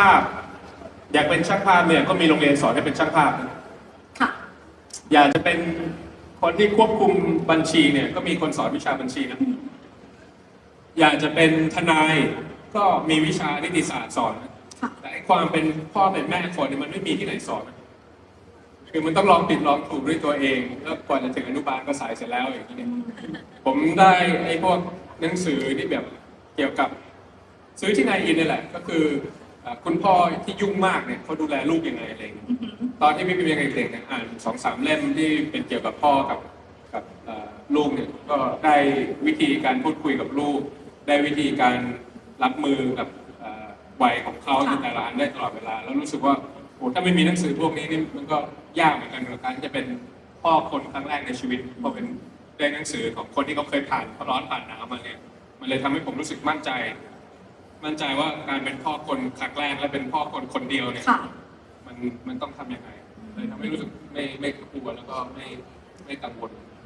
ภาพ อยากเป็นช่างภาพเนี่ยก็มีโรงเรียนสอนให้เป็นช่างภาพนะค่ะ อยากจะเป็นคนที่ควบคุมบัญชีเนี่ย ก็มีคนสอนวิชาบัญชีนะอยากจะเป็นทนายก็มีวิชานิติศาสตร์สอนนะค่ะ แต่ไอ้ความเป็นพ่อเป็นแม่คนเนี่ยมันไม่มีที่ไหนสอนนะคือมันต้องลองผิดลองถูกด้วยตัวเอง แล้วกว่าจะถึงอนุบาลก็สายเสร็จแล้วอย่างนี้เนี่ย ผมได้ไอ้พวกหนังสือที่แบบเกี่ยวกับ ซื้อที่นายอินนี่แหละ ก็คือเอ่อ คุณพ่อที่ยุ่งมากเนี่ยเขาดูแลลูกยังไงอะไรอย่างเงี้ยอือหือตอนที่พี่เป็นยังเด็กๆเนี่ยอ่านสองสามเล่มที่เป็นเกี่ยวกับพ่อกับกับเอ่อลูกเนี่ยก็ได้วิธีการพูดคุยกับลูก ได้วิธีการรับมือกับเอ่อวัยของเขาในแต่ละอันได้ตลอดเวลา แล้วรู้สึกว่าโอ้ถ้าไม่มีหนังสือพวกนี้นี่มันก็ยากเหมือนกันกับการที่จะเป็นพ่อคนครั้งแรกในชีวิตพอเป็นได้หนังสือของคนที่เขาเคยผ่านร้อนผ่านหนาวมาเนี่ยมันเลยทำให้ผมรู้สึกมั่นใจ มั่นใจว่าการเป็นพ่อคนครั้งแรกและเป็นพ่อคนคนเดียวเนี่ย ค่ะ มันมันต้องทำยังไงเลยทำให้รู้สึกไม่ไม่กลัวแล้วก็ไม่ไม่กังวลค่ะ